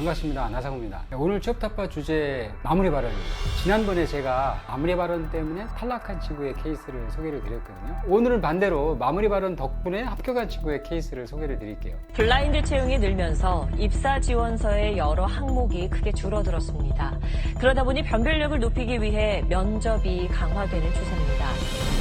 반갑습니다. 나상호입니다. 오늘 취업타파 주제 마무리 발언입니다. 지난번에 제가 마무리 발언 때문에 탈락한 친구의 케이스를 소개를 드렸거든요. 오늘은 반대로 마무리 발언 덕분에 합격한 친구의 케이스를 소개를 드릴게요. 블라인드 채용이 늘면서 입사 지원서의 여러 항목이 크게 줄어들었습니다. 그러다 보니 변별력을 높이기 위해 면접이 강화되는 추세입니다.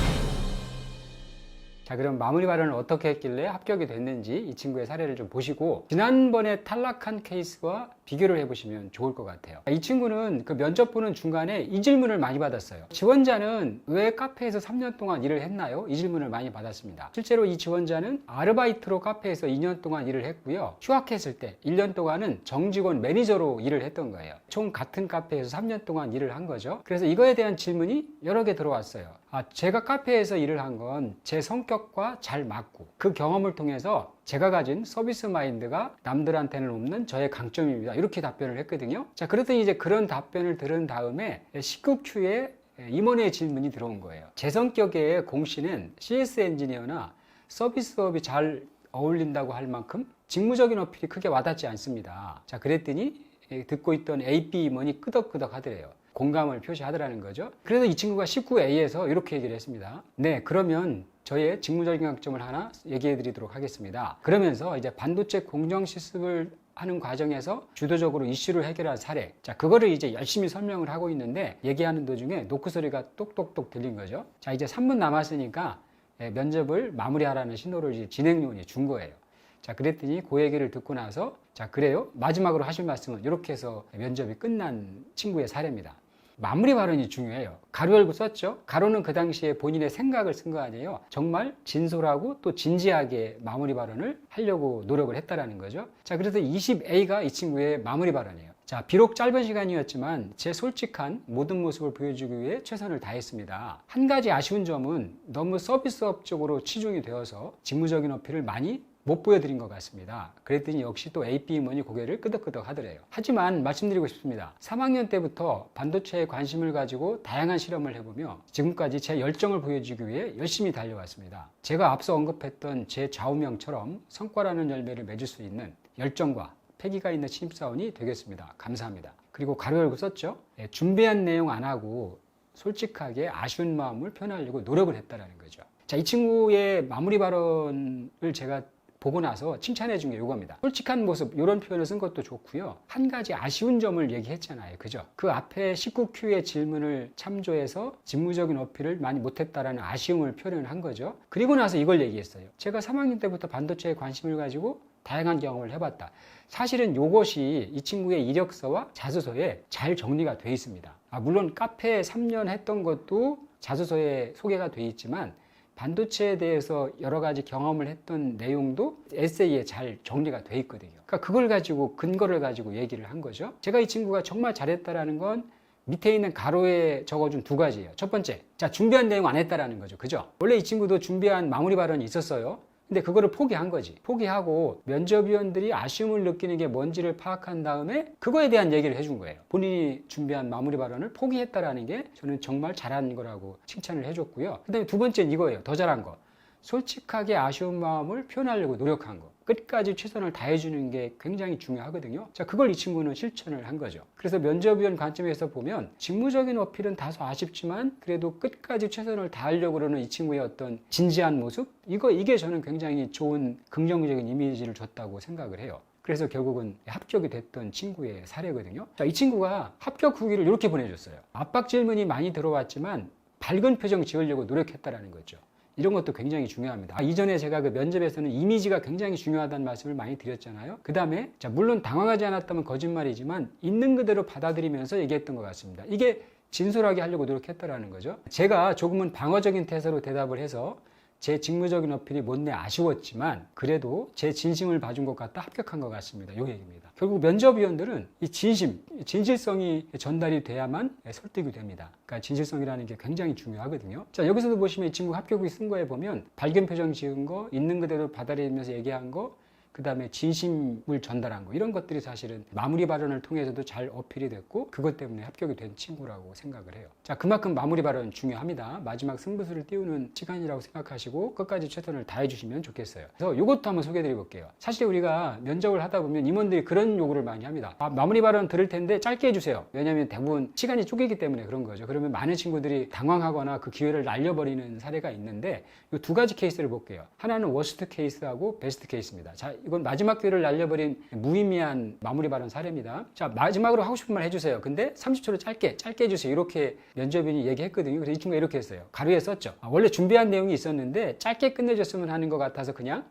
자, 그럼 마무리 발언을 어떻게 했길래 합격이 됐는지 이 친구의 사례를 좀 보시고 지난번에 탈락한 케이스와 비교를 해보시면 좋을 것 같아요. 이 친구는 그 면접 보는 중간에 이 질문을 많이 받았어요. 지원자는 왜 카페에서 3년 동안 일을 했나요? 이 질문을 많이 받았습니다. 실제로 이 지원자는 아르바이트로 카페에서 2년 동안 일을 했고요. 휴학했을 때 1년 동안은 정직원 매니저로 일을 했던 거예요. 총 같은 카페에서 3년 동안 일을 한 거죠. 그래서 이거에 대한 질문이 여러 개 들어왔어요. 아, 제가 카페에서 일을 한 건 제 성격과 잘 맞고 그 경험을 통해서 제가 가진 서비스 마인드가 남들한테는 없는 저의 강점입니다. 이렇게 답변을 했거든요. 자, 그랬더니 이제 그런 답변을 들은 다음에 19Q에 임원의 질문이 들어온 거예요. 제 성격의 공시는 CS 엔지니어나 서비스업이 잘 어울린다고 할 만큼 직무적인 어필이 크게 와닿지 않습니다. 자, 그랬더니 듣고 있던 AP 임원이 끄덕끄덕 하더래요. 공감을 표시하더라는 거죠. 그래서 이 친구가 19A에서 이렇게 얘기를 했습니다. 네, 그러면 저의 직무적인 강점을 하나 얘기해 드리도록 하겠습니다. 그러면서 이제 반도체 공정 실습을 하는 과정에서 주도적으로 이슈를 해결한 사례. 자, 그거를 이제 열심히 설명을 하고 있는데 얘기하는 도중에 노크 소리가 똑똑똑 들린 거죠. 자, 이제 3분 남았으니까 예, 면접을 마무리하라는 신호를 이제 진행 요원이 준 거예요. 자, 그랬더니 그 얘기를 듣고 나서 자, 그래요? 마지막으로 하실 말씀은 이렇게 해서 면접이 끝난 친구의 사례입니다. 마무리 발언이 중요해요. 가로 열고 썼죠? 가로는 그 당시에 본인의 생각을 쓴 거 아니에요. 정말 진솔하고 또 진지하게 마무리 발언을 하려고 노력을 했다라는 거죠. 자, 그래서 20A가 이 친구의 마무리 발언이에요. 자, 비록 짧은 시간이었지만 제 솔직한 모든 모습을 보여주기 위해 최선을 다했습니다. 한 가지 아쉬운 점은 너무 서비스업 쪽으로 치중이 되어서 직무적인 어필을 많이 못 보여드린 것 같습니다. 그랬더니 역시 또 AP 임원이 고개를 끄덕끄덕 하더래요. 하지만 말씀드리고 싶습니다. 3학년 때부터 반도체에 관심을 가지고 다양한 실험을 해보며 지금까지 제 열정을 보여주기 위해 열심히 달려왔습니다. 제가 앞서 언급했던 제 좌우명처럼 성과라는 열매를 맺을 수 있는 열정과 패기가 있는 신입사원이 되겠습니다. 감사합니다. 그리고 가로 열고 썼죠. 예, 준비한 내용 안 하고 솔직하게 아쉬운 마음을 표현하려고 노력을 했다라는 거죠. 자, 이 친구의 마무리 발언을 제가 보고 나서 칭찬해 준 게 이겁니다. 솔직한 모습, 이런 표현을 쓴 것도 좋고요. 한 가지 아쉬운 점을 얘기했잖아요. 그죠? 그 앞에 19Q의 질문을 참조해서 직무적인 어필을 많이 못했다라는 아쉬움을 표현한 거죠. 그리고 나서 이걸 얘기했어요. 제가 3학년 때부터 반도체에 관심을 가지고 다양한 경험을 해봤다. 사실은 이것이 이 친구의 이력서와 자소서에 잘 정리가 돼 있습니다. 아, 물론 카페에 3년 했던 것도 자소서에 소개가 돼 있지만 반도체에 대해서 여러 가지 경험을 했던 내용도 에세이에 잘 정리가 돼 있거든요. 그러니까 그걸 가지고 근거를 가지고 얘기를 한 거죠. 제가 이 친구가 정말 잘했다라는 건 밑에 있는 가로에 적어준 두 가지예요. 첫 번째, 자 준비한 내용 안 했다라는 거죠. 그죠? 원래 이 친구도 준비한 마무리 발언이 있었어요. 근데 그거를 포기한 거지. 포기하고 면접위원들이 아쉬움을 느끼는 게 뭔지를 파악한 다음에 그거에 대한 얘기를 해준 거예요. 본인이 준비한 마무리 발언을 포기했다라는 게 저는 정말 잘한 거라고 칭찬을 해줬고요. 그 다음에 두 번째는 이거예요. 더 잘한 거. 솔직하게 아쉬운 마음을 표현하려고 노력한 거. 끝까지 최선을 다해주는 게 굉장히 중요하거든요. 자, 그걸 이 친구는 실천을 한 거죠. 그래서 면접위원 관점에서 보면 직무적인 어필은 다소 아쉽지만 그래도 끝까지 최선을 다하려고 그러는 이 친구의 어떤 진지한 모습? 이거, 이게 저는 굉장히 좋은 긍정적인 이미지를 줬다고 생각을 해요. 그래서 결국은 합격이 됐던 친구의 사례거든요. 자, 이 친구가 합격 후기를 이렇게 보내줬어요. 압박 질문이 많이 들어왔지만 밝은 표정 지으려고 노력했다라는 거죠. 이런 것도 굉장히 중요합니다. 아, 이전에 제가 그 면접에서는 이미지가 굉장히 중요하다는 말씀을 많이 드렸잖아요. 그 다음에, 자, 물론 당황하지 않았다면 거짓말이지만 있는 그대로 받아들이면서 얘기했던 것 같습니다. 이게 진솔하게 하려고 노력했다라는 거죠. 제가 조금은 방어적인 태세로 대답을 해서 제 직무적인 어필이 못내 아쉬웠지만 그래도 제 진심을 봐준 것 같다 합격한 것 같습니다. 요 얘기입니다. 결국 면접위원들은 이 진심, 진실성이 전달이 돼야만 설득이 됩니다. 그러니까 진실성이라는 게 굉장히 중요하거든요. 자 여기서도 보시면 이 친구 합격 후기 쓴 거에 보면 밝은 표정 지은 거, 있는 그대로 받아들이면서 얘기한 거, 그 다음에 진심을 전달한 거 이런 것들이 사실은 마무리 발언을 통해서도 잘 어필이 됐고 그것 때문에 합격이 된 친구라고 생각을 해요. 자 그만큼 마무리 발언 중요합니다. 마지막 승부수를 띄우는 시간이라고 생각하시고 끝까지 최선을 다해 주시면 좋겠어요. 그래서 이것도 한번 소개해 드려 볼게요. 사실 우리가 면접을 하다 보면 임원들이 그런 요구를 많이 합니다. 아, 마무리 발언 들을 텐데 짧게 해주세요. 왜냐하면 대부분 시간이 쪼개기 때문에 그런 거죠. 그러면 많은 친구들이 당황하거나 그 기회를 날려버리는 사례가 있는데 이 두 가지 케이스를 볼게요. 하나는 워스트 케이스하고 베스트 케이스입니다. 자, 이건 마지막 기회를 날려버린 무의미한 마무리 발언 사례입니다. 자, 마지막으로 하고 싶은 말 해주세요. 근데 30초로 짧게, 짧게 해주세요. 이렇게 면접인이 얘기했거든요. 그래서 이 친구가 이렇게 했어요. 가루에 썼죠. 아, 원래 준비한 내용이 있었는데 짧게 끝내줬으면 하는 것 같아서 그냥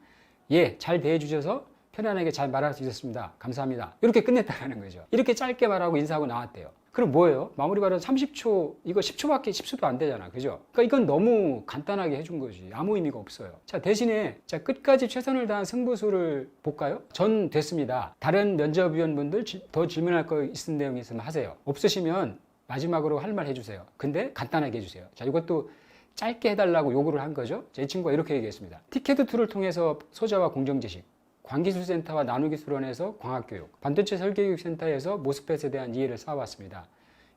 예, 잘 대해주셔서 편안하게 잘 말할 수 있었습니다. 감사합니다. 이렇게 끝냈다라는 거죠. 이렇게 짧게 말하고 인사하고 나왔대요. 그럼 뭐예요? 마무리 발언 30초, 이거 10초밖에 10초도 안 되잖아. 그죠? 그러니까 이건 너무 간단하게 해준 거지. 아무 의미가 없어요. 자, 대신에 자, 끝까지 최선을 다한 승부수를 볼까요? 전 됐습니다. 다른 면접위원분들 지- 더 질문할 거 있는 내용이 있으면 하세요. 없으시면 마지막으로 할 말 해주세요. 근데 간단하게 해주세요. 자, 이것도 짧게 해달라고 요구를 한 거죠. 제 친구가 이렇게 얘기했습니다. 티켓 툴을 통해서 소자와 공정지식, 광기술센터와 나누기술원에서 광학교육, 반도체 설계교육센터에서 모스펫에 대한 이해를 쌓아왔습니다.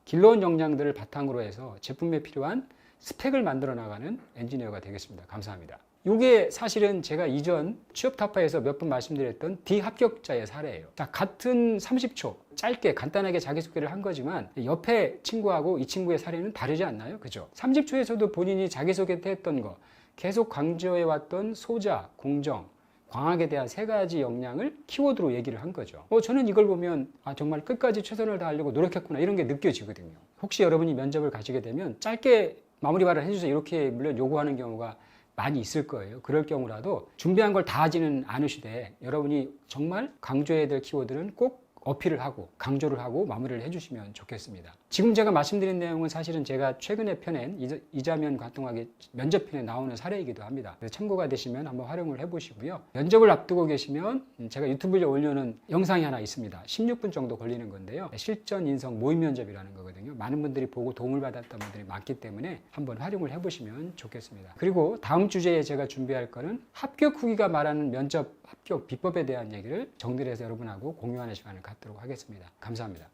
길러온 역량들을 바탕으로 해서 제품에 필요한 스펙을 만들어 나가는 엔지니어가 되겠습니다. 감사합니다. 이게 사실은 제가 이전 취업 타파에서 몇 번 말씀드렸던 비합격자의 사례예요. 자, 같은 30초 짧게 간단하게 자기소개를 한 거지만 옆에 친구하고 이 친구의 사례는 다르지 않나요? 그죠? 30초에서도 본인이 자기소개 때 했던 거 계속 강조해 왔던 소자, 공정, 광학에 대한 세 가지 역량을 키워드로 얘기를 한 거죠. 어, 저는 이걸 보면 아, 정말 끝까지 최선을 다하려고 노력했구나 이런 게 느껴지거든요. 혹시 여러분이 면접을 가시게 되면 짧게 마무리 발언 해주세요 이렇게 물론 요구하는 경우가 많이 있을 거예요. 그럴 경우라도 준비한 걸 다 하지는 않으시되 여러분이 정말 강조해야 될 키워드는 꼭 어필을 하고 강조를 하고 마무리를 해주시면 좋겠습니다. 지금 제가 말씀드린 내용은 사실은 제가 최근에 펴낸 이자- 이자면 관통하기 면접편에 나오는 사례이기도 합니다. 참고가 되시면 한번 활용을 해보시고요. 면접을 앞두고 계시면 음, 제가 유튜브에 올려놓은 영상이 하나 있습니다. 16분 정도 걸리는 건데요. 실전 인성 모의 면접이라는 거거든요. 많은 분들이 보고 도움을 받았던 분들이 많기 때문에 한번 활용을 해보시면 좋겠습니다. 그리고 다음 주제에 제가 준비할 거는 합격 후기가 말하는 면접 합격 비법에 대한 얘기를 정리해서 여러분하고 공유하는 시간을 갖도록 하겠습니다. 감사합니다.